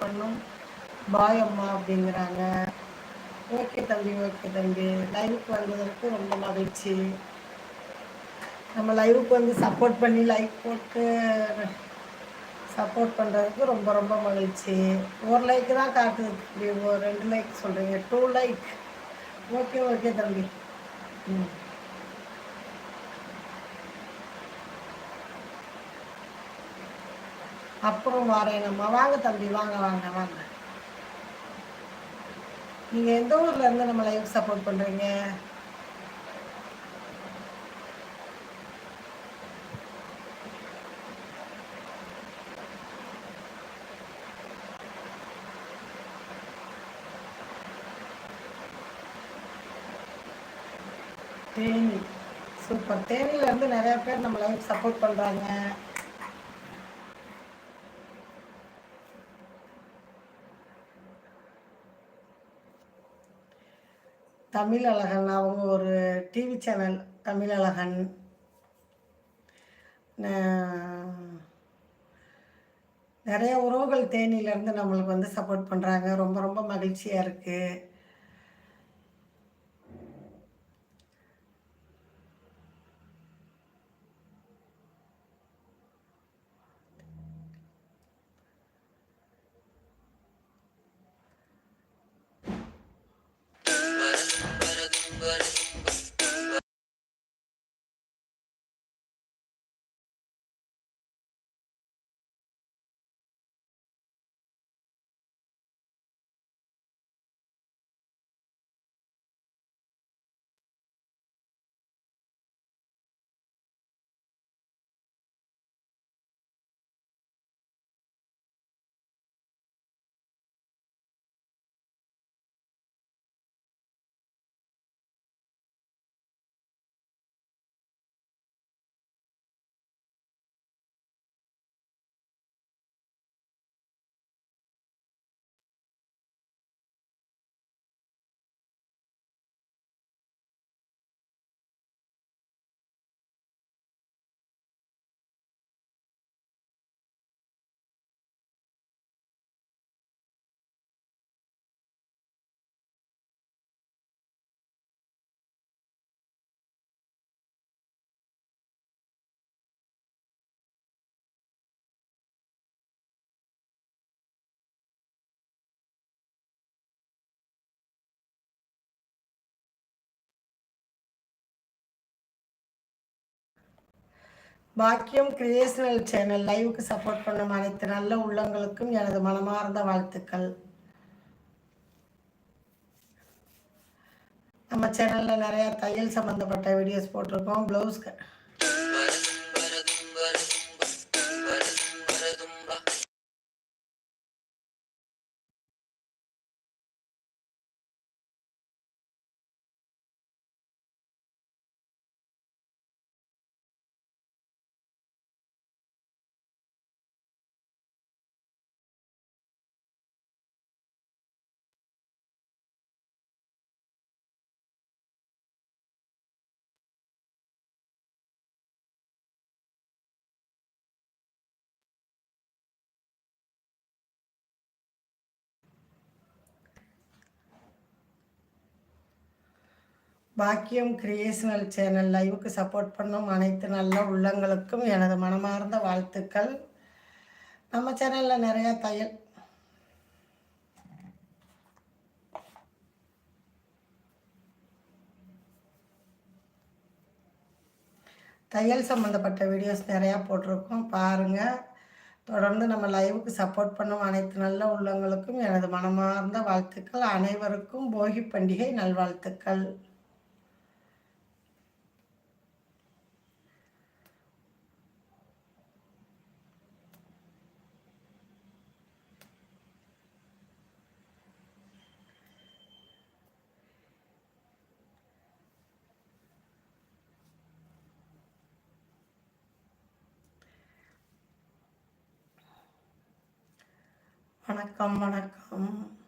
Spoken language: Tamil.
பண்ணும். பாய் அம்மா அப்படிங்கிறாங்க. ஓகே தம்பி ஓகே தம்பி. லைவுக்கு வந்ததற்கு ரொம்ப மகிழ்ச்சி. நம்ம லைவுக்கு வந்து சப்போர்ட் பண்ணி லைக் போட்டு சப்போர்ட் பண்ணுறதுக்கு ரொம்ப ரொம்ப மகிழ்ச்சி. ஒரு லைக் தான் காட்டுது தம்பி. ஒரு ரெண்டு லைக் சொல்கிறீங்க டூ லைக் ஓகே ஓகே தம்பி. ம். அப்புறம் வரேனம்மா வாங்க தம்பி வாங்க வாங்க வாங்க. நீங்கள் எந்த ஊரில் இருந்து நம்ம லைஃப் சப்போர்ட் பண்ணுறீங்க தேனி. சூப்பர். தேனியிலேருந்து நிறைய பேர் நம்ம லைஃப் சப்போர்ட் பண்ணுறாங்க தமிழ் அழகன் அவங்க ஒரு டிவி சேனல் தமிழ் அழகன். நிறைய உறவுகள் தேனியிலேருந்து நம்மளுக்கு வந்து சப்போர்ட் பண்ணுறாங்க ரொம்ப ரொம்ப மகிழ்ச்சியாக இருக்குது பாக்கியம் கிரியேஷனல் சேனல் லைவுக்கு சப்போர்ட் பண்ணும் அனைத்து நல்ல உள்ளங்களுக்கும் எனது மனமார்ந்த வாழ்த்துக்கள். நம்ம சேனலில் நிறையா தையல் சம்மந்தப்பட்ட வீடியோஸ் போட்டிருக்கோம். ப்ளவுஸ்க்கு பாக்கியம் கிரியேஷனல் சேனல் லைவுக்கு சப்போர்ட் பண்ணும் அனைத்து நல்ல உள்ளங்களுக்கும் எனது மனமார்ந்த வாழ்த்துக்கள். நம்ம சேனலில் நிறையா தையல். தையல் சம்மந்தப்பட்ட வீடியோஸ் நிறையா போட்டிருக்கோம். பாருங்கள் தொடர்ந்து நம்ம லைவுக்கு சப்போர்ட் பண்ணும் அனைத்து நல்ல உள்ளங்களுக்கும் எனது மனமார்ந்த வாழ்த்துக்கள். அனைவருக்கும் போகி பண்டிகை நல்வாழ்த்துக்கள். வணக்கம் வணக்கம்.